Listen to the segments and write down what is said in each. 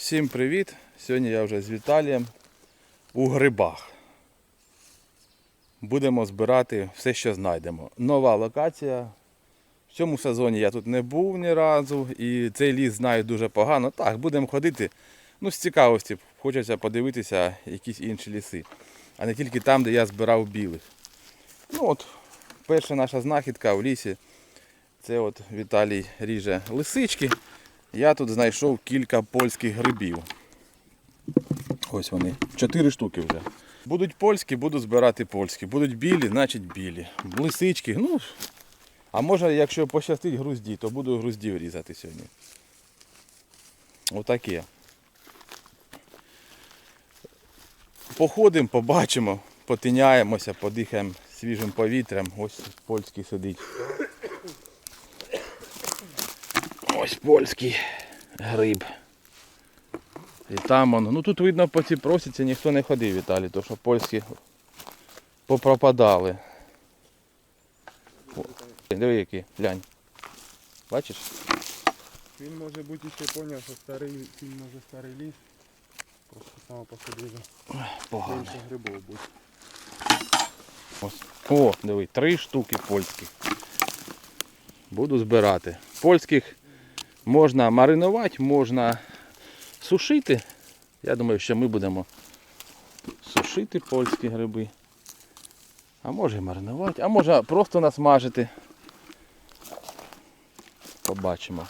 Всім привіт! Сьогодні я вже з Віталієм у грибах. Будемо збирати все, що знайдемо. Нова локація. В цьому сезоні я тут не був ні разу і цей ліс знаю дуже погано. Так, будемо ходити. Ну, з цікавості, хочеться подивитися якісь інші ліси, а не тільки там, де я збирав білих. Ну от, перша наша знахідка в лісі. Це от Віталій ріже лисички. Я тут знайшов кілька польських грибів. Ось вони. Чотири штуки вже. Будуть польські, буду збирати польські. Будуть білі, значить білі. Лисички, ну. А може, якщо пощастить грузді, то буду груздів різати сьогодні. Отаке. Походимо, побачимо, потиняємося, подихаємо свіжим повітрям. Ось польський сидить. Ось польський гриб. І там он. Ну тут видно по цій просіці ніхто не ходив, Віталій, то що польські попропадали. О, Диви які, глянь. Бачиш? Він може бути ще поняв, що старий, він може старий ліс. Просто само по собі вже Погано. більше грибов буде. Ось. О, диви, три штуки польських. Буду збирати. Польських можна маринувати, можна сушити. Я думаю, що ми будемо сушити польські гриби. А може і маринувати, а може просто насмажити. Побачимо.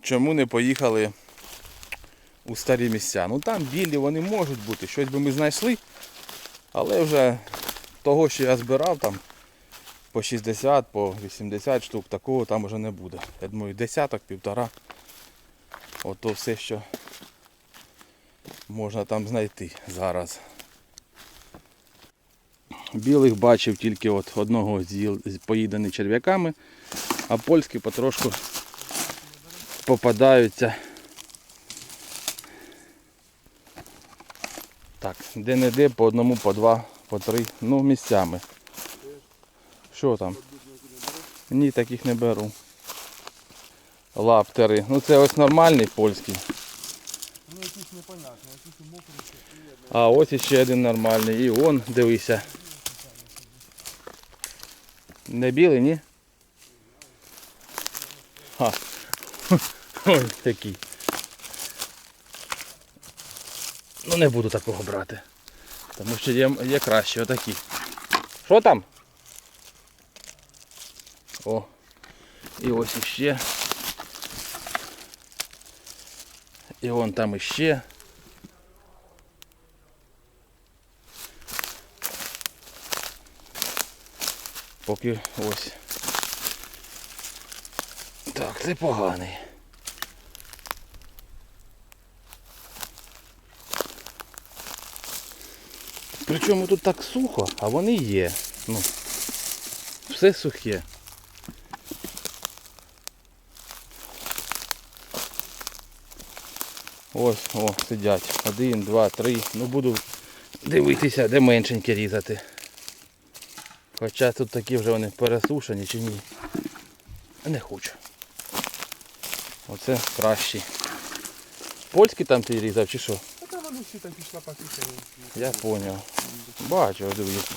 Чому не поїхали у старі місця? Ну там білі вони можуть бути, щось би ми знайшли. Але вже того, що я збирав, там по 60, по 80 штук, такого там вже не буде. Я думаю, десяток, півтора. Ото все, що можна там знайти зараз. Білих бачив тільки от одного поїдений черв'яками, а польські потрошку попадаються. Так, де-не-де по одному, по два, по три, ну місцями. Що там? Ні, таких не беру. Лаптери. Ну це ось нормальний польський. Ну якісь непонятні, якісь мокрі. А ось іще один нормальний. І он, дивися. Не білий, ні? Ха. Ось такий. Ну не буду такого брати. Тому що є, є краще отакі. Що там? О. І ось іще. І вон там іще. Поки ось. Так, це поганий. Причому тут так сухо, а вони є. Ну, все сухе. Ось, о, сидять. Один, два, три. Ну буду дивитися, де меншенькі різати. Хоча тут такі вже вони пересушені чи ні. Не хочу. Оце кращі. Польські там ти різав чи що? А там вони всі такі шлапаки. Я зрозумів. Бачу, дивлюсь.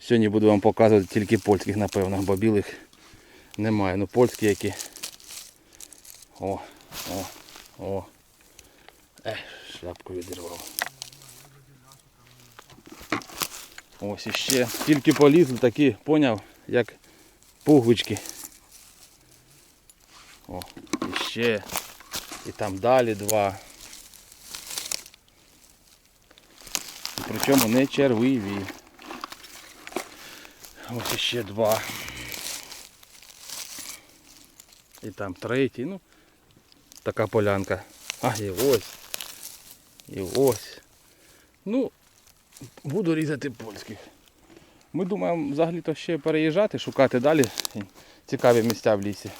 Сьогодні буду вам показувати тільки польських, напевно, бо білих немає. Ну польські які. О, о, о. Ех, шляпку відірвав. Ось іще. Тільки полізли такі, поняв, як пуговички. О, іще. І там далі два. Причому не червиві. Ось іще два. І там третій, ну, така полянка. А, і ось. І ось. Ну, буду різати польських. Ми думаємо взагалі-то ще переїжджати, шукати далі цікаві місця в лісі.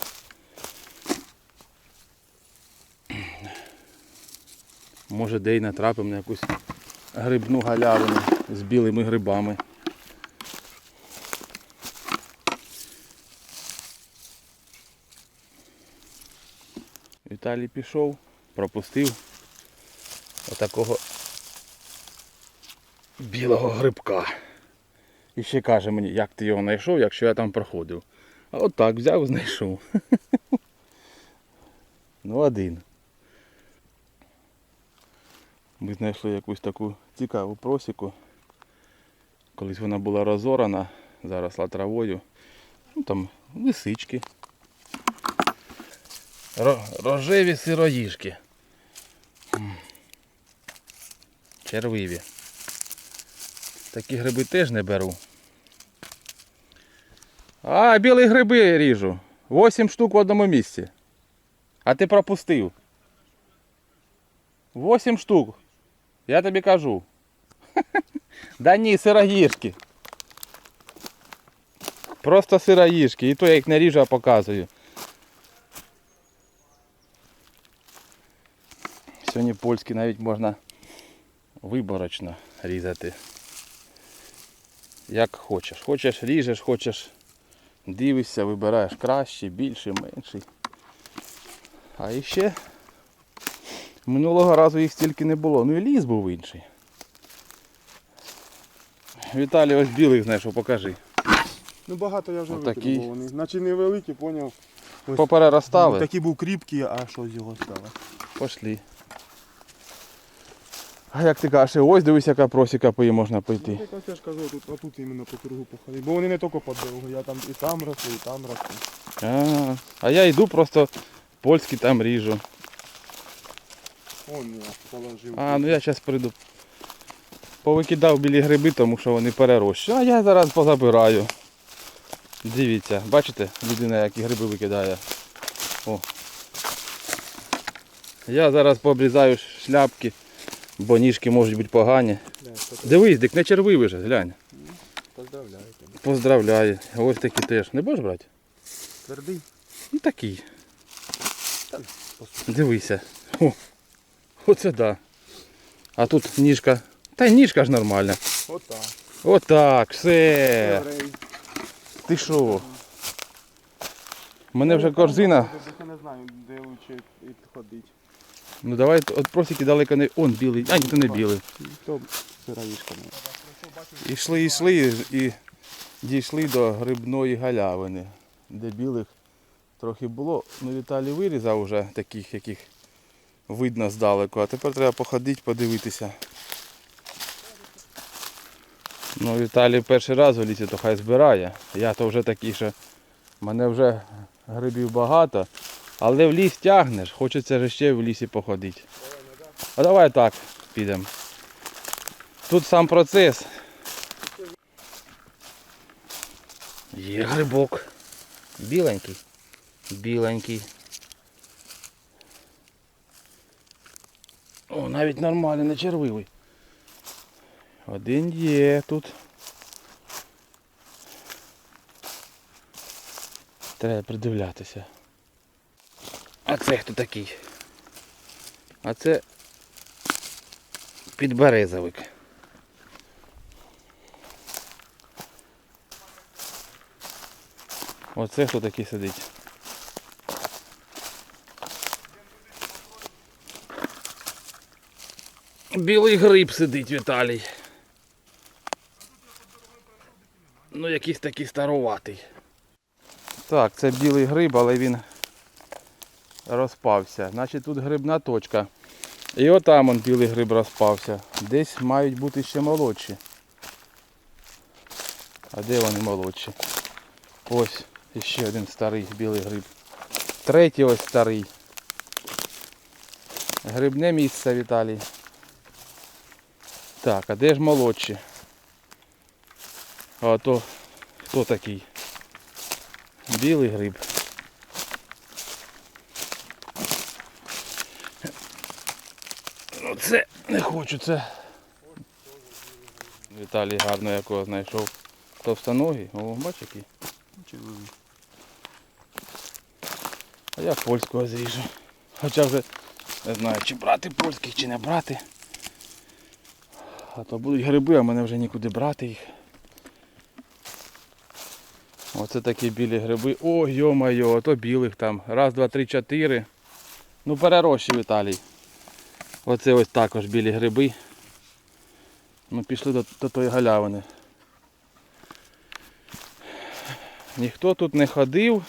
Може де й натрапимо на якусь грибну галявину з білими грибами. Віталій пішов, пропустив отакого білого грибка. І ще каже мені, як ти його знайшов, якщо я там проходив. А от так взяв, знайшов. Ну, один. Ми знайшли якусь таку цікаву просіку. Колись вона була розорана, заросла травою. Ну там лисички. Ро- рожеві сироїжки. Червиві. Такі гриби теж не беру. А, білі гриби ріжу. Восім штук в одному місці. А ти пропустив. Восім штук. Я тобі кажу. Да ні, сироїжки. Просто сироїжки. І то я їх не ріжу, а показую. Сьогодні польські навіть можна виборочно різати. Як хочеш. Хочеш ріжеш, хочеш дивишся, вибираєш кращий, більший, менший. А іще минулого разу їх стільки не було. Ну і ліс був інший. Віталій ось білих знайшов, покажи. Ну багато я вже Отакі. викинув, вони. Наче невеликі, поняв. Ось. Попереростали. Такий був кріпкий, а що з його стало? Пошли. А як ти кажеш, ось дивись, яка просіка пиє можна Ну, пойти. я ж кажу, тут, а тут іменно по кругу походив. Бо вони не тільки по дорогу, я там і там росли, і там росли. А, а я йду просто польський там ріжу. Он я положив. А, ну я зараз прийду. Повикидав білі гриби, тому що вони перерощені. А я зараз позабираю. Дивіться, бачите, людина які гриби викидає. О. Я зараз пообрізаю шляпки, бо ніжки можуть бути погані. Дивись, дик не червивий же, глянь. Поздравляю тебе. Поздравляю. Ось такі теж. Не будеш брати? Твердий? Ну такий. Дивися. О, оце да. А тут ніжка. Та й ніжка ж нормальна. Отак. Отак, все. Ти що? У мене вже корзина. Я не знаю, де лучше ходити. Ну давай от просіки далеко не. Он білий. А ні, то не білий. Хто сироїшками? Ішли, йшли і дійшли до грибної галявини, де білих трохи було. Ну Віталій вирізав уже таких, яких видно здалеку, а тепер треба походити, подивитися. Ну, Віталій перший раз у лісі, то хай збирає. Я то вже такий, що в мене вже грибів багато, але в ліс тягнеш, хочеться ще в лісі походити. А давай так підемо. Тут сам процес. Є грибок. Біленький. Біленький. О, навіть нормальний, не червивий. Один є тут. Треба придивлятися. А це хто такий? А це підберезовик. Оце хто такий сидить. Білий гриб сидить, Віталій. Ну, якийсь такий староватий. Так, це білий гриб, але він розпався. Значить тут грибна точка. І отам он білий гриб розпався. Десь мають бути ще молодші. А де вони молодші? Ось ще один старий білий гриб. Третій ось старий. Грибне місце, Віталій. Так, а де ж молодші? А то хто такий? Білий гриб. Ну це не хочу, це. Віталій гарно якого знайшов. Товстоногий. О, бач який. А я польського зріжу. Хоча вже не знаю, чи брати польських, чи не брати. А то будуть гриби, а мене вже нікуди брати їх. Оце такі білі гриби. О, йо-майо, то білих там. Раз, два, три, чотири. Ну перерощив Віталій. Оце ось також білі гриби. Ну пішли до, до тої галявини. Ніхто тут не ходив,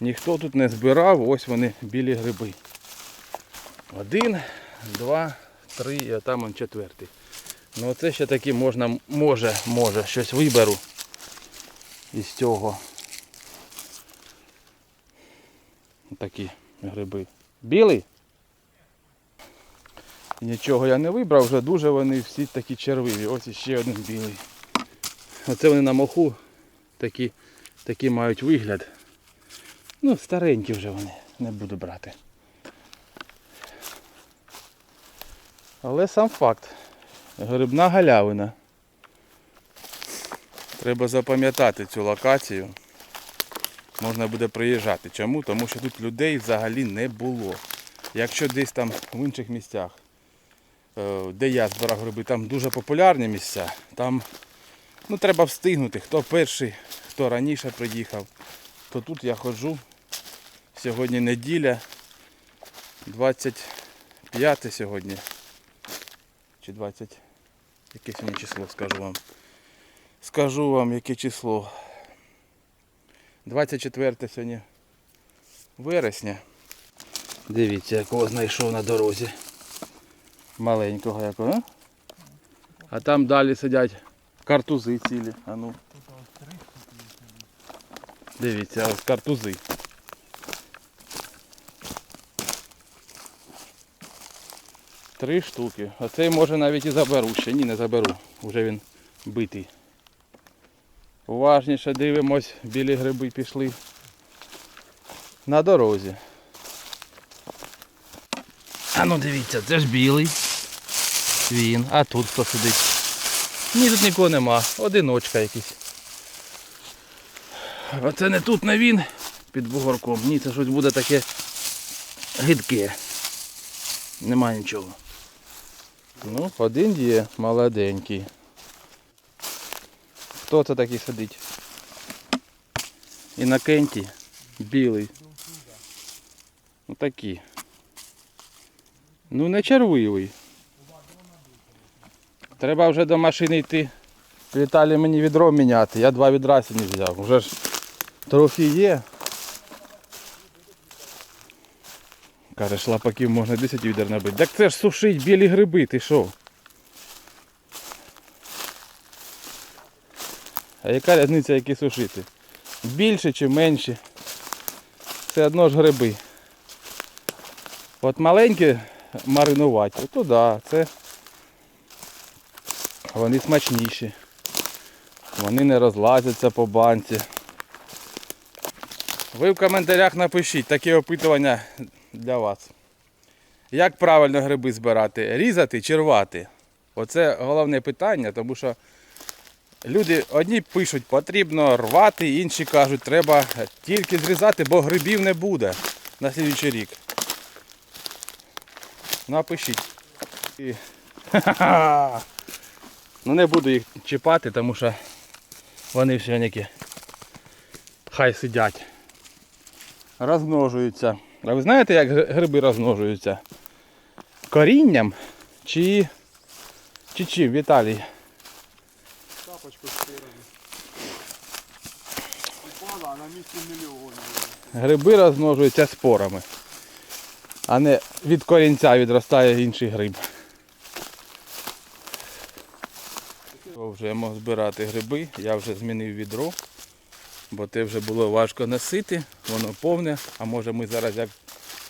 ніхто тут не збирав, ось вони білі гриби. Один, два, три, і там он четвертий. Ну оце ще таки можна, може, може, щось виберу із цього. Такі гриби. Білий? Нічого я не вибрав, вже дуже вони всі такі червиві. Ось іще один білий. Оце вони на моху такі, такі мають вигляд. Ну, старенькі вже вони, не буду брати. Але сам факт. Грибна галявина. Треба запам'ятати цю локацію. Можна буде приїжджати. Чому? Тому що тут людей взагалі не було. Якщо десь там в інших місцях, де я збирав гриби, там дуже популярні місця, там ну, треба встигнути, хто перший, хто раніше приїхав, то тут я ходжу. Сьогодні неділя, 25 сьогодні. Чи 20. Яке сьогодні число, скажу вам. Скажу вам, яке число. 24 сьогодні вересня. Дивіться, якого знайшов на дорозі. Маленького якого. а? Там далі сидять картузи цілі. А ну. Дивіться, ось картузи. Три штуки. А цей може навіть і заберу ще. Ні, не заберу. Уже він битий. Уважніше дивимось, білі гриби пішли на дорозі. А ну дивіться, це ж білий. Він. А тут хто сидить? Ні, тут нікого нема. Одиночка якийсь. Оце не тут не він під бугорком. Ні, це щось буде таке гидке. Нема нічого. Ну, один є, молоденький. Хто це такий сидить? Інокентій. Білий. Ну такі. Ну не червивий. Треба вже до машини йти. Віталій мені відро міняти. Я два відра сьогодні взяв. Вже ж трохи є. Каже, шлапаків можна 10 відер набити. Так це ж сушить білі гриби, ти що? А яка різниця, які сушити? Більше чи менше? Це одно ж гриби. От маленькі маринувати, то да, це вони смачніші. Вони не розлазяться по банці. Ви в коментарях напишіть таке опитування для вас. Як правильно гриби збирати? Різати чи рвати? Оце головне питання, тому що люди одні пишуть, потрібно рвати, інші кажуть, треба тільки зрізати, бо грибів не буде на слідуючий рік. Напишіть. І... Ха-ха-ха! Ну не буду їх чіпати, тому що вони все-таки хай сидять. Розмножуються. А ви знаєте, як гриби розмножуються? Корінням чи, чи чим, Віталій? Тапочку стирали. Упала, а на місці мільйонів. Гриби розмножуються спорами, а не від корінця відростає інший гриб. Вже Продовжуємо збирати гриби, я вже змінив відро, бо те вже було важко носити, воно повне, а може ми зараз як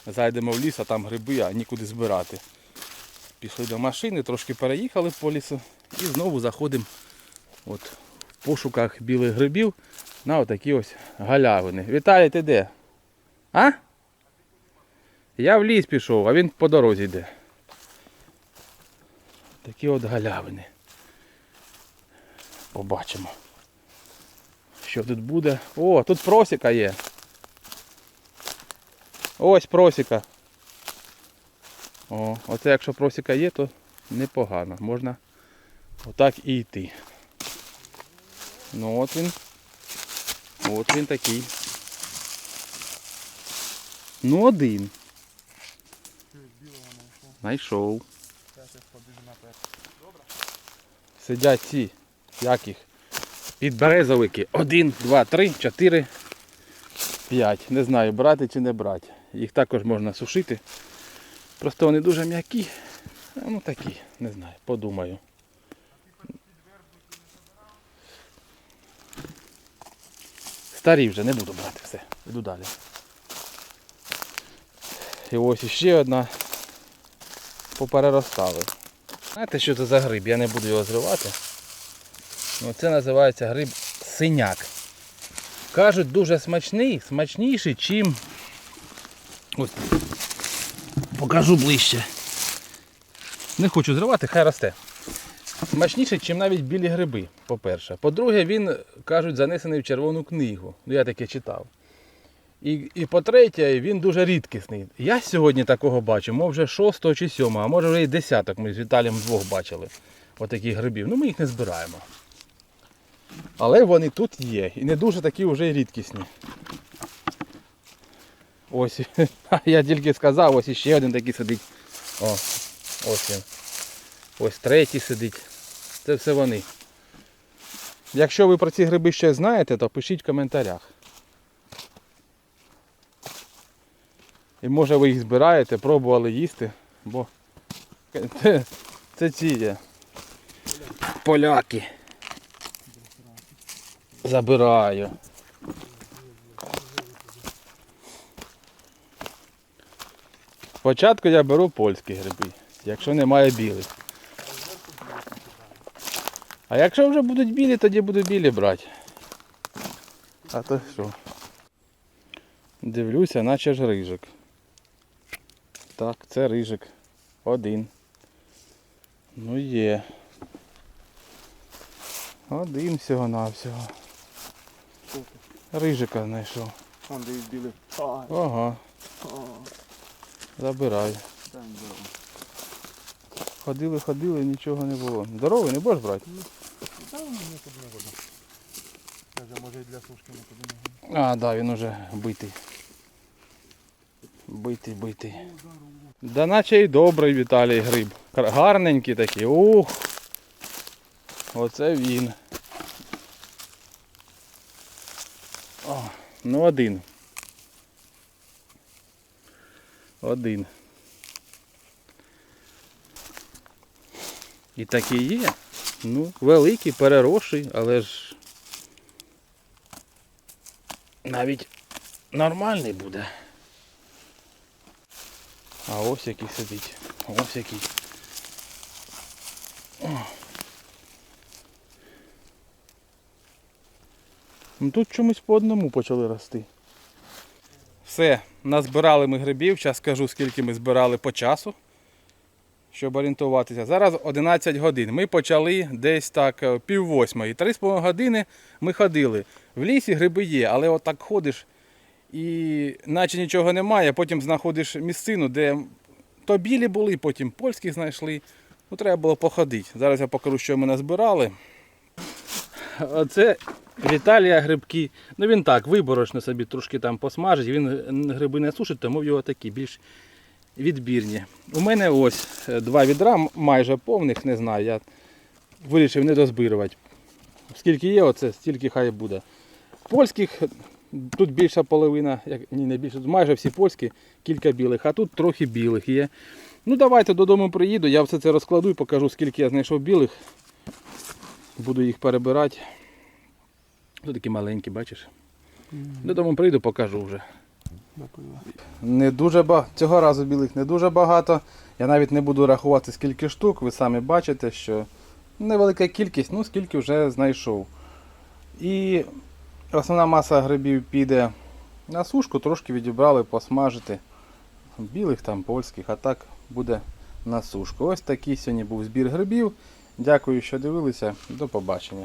зайдемо в ліс, а там гриби, а нікуди збирати. Пішли до машини, трошки переїхали по лісу і знову заходимо от, в пошуках білих грибів на отакі ось галявини. Віталій, ти де? А? Я в ліс пішов, а він по дорозі йде. Такі от галявини. Побачимо. Що тут буде? О, тут просіка є. Ось просіка. О, оце якщо просіка є, то непогано. Можна отак і йти. Ну от він. От він такий. Ну один. Знайшов. Сидять ці, як їх? Підберезовики. Один, два, три, чотири, п'ять. Не знаю, брати чи не брати. Їх також можна сушити. Просто вони дуже м'які. Ну такі, не знаю, подумаю. Старі вже не буду брати все. Йду далі. І ось іще одна попереростали. Знаєте, що це за гриб? Я не буду його зривати. Ну, це називається гриб синяк. Кажуть, дуже смачний, смачніший, чим. Ось. Покажу ближче. Не хочу зривати, хай росте. Смачніше, ніж навіть білі гриби, по-перше. По-друге, він, кажуть, занесений в червону книгу. Ну, я таке читав. І, і по-третє, він дуже рідкісний. Я сьогодні такого бачу, може вже шостого чи сьомого, а може вже і десяток ми з Віталієм двох бачили. Отаких грибів. Ну ми їх не збираємо. Але вони тут є. І не дуже такі вже рідкісні. Ось, я тільки сказав, ось іще один такий сидить. О, ось він. Ось третій сидить. Це все вони. Якщо ви про ці гриби ще знаєте, то пишіть в коментарях. І може ви їх збираєте, пробували їсти, бо це, це ці є. Поляки. Забираю. Спочатку я беру польські гриби, якщо немає білих. А якщо вже будуть білі, тоді буду білі брати. А то що? Дивлюся, наче ж рижик. Так, це рижик. Один. Ну є. Один всього навсього. Рижика знайшов. Вон де білий. Ага, забирай. Ходили, ходили, нічого не було. Здоровий, не будеш брати? Каже, може і для сушки не. А, так, да, він уже битий. Битий, битий. Да наче й добрий Віталій гриб. Гарненький такий. Ух. Оце він. О, ну один. Один. І такий є. Ну, великий, переросший, але ж навіть нормальний буде. А ось який сидить. Ось який. О. Ну тут чомусь по одному почали рости. Все, назбирали ми грибів. Зараз скажу, скільки ми збирали по часу, щоб орієнтуватися. Зараз 11 годин. Ми почали десь так е, пів восьмої. Три з половиною години ми ходили. В лісі гриби є, але отак ходиш і наче нічого немає, потім знаходиш місцину, де то білі були, потім польські знайшли. Ну, треба було походити. Зараз я покажу, що ми назбирали. Оце Віталія грибки. Ну він так, виборочно собі трошки там посмажить. Він гриби не сушить, тому в його такі більш відбірні. У мене ось е, два відра майже повних, не знаю. Я вирішив не дозбирувати. Скільки є, оце, стільки хай буде. Польських тут більша половина, як, ні, не більше, майже всі польські, кілька білих, а тут трохи білих є. Ну давайте додому приїду, я все це розкладу і покажу, скільки я знайшов білих. Буду їх перебирати. Тут такі маленькі, бачиш? Додому прийду, покажу вже. Не дуже багато. Цього разу білих не дуже багато. Я навіть не буду рахувати скільки штук. Ви самі бачите, що невелика кількість, ну скільки вже знайшов. І основна маса грибів піде на сушку, трошки відібрали, посмажити. Білих там, польських, а так буде на сушку. Ось такий сьогодні був збір грибів. Дякую, що дивилися. До побачення.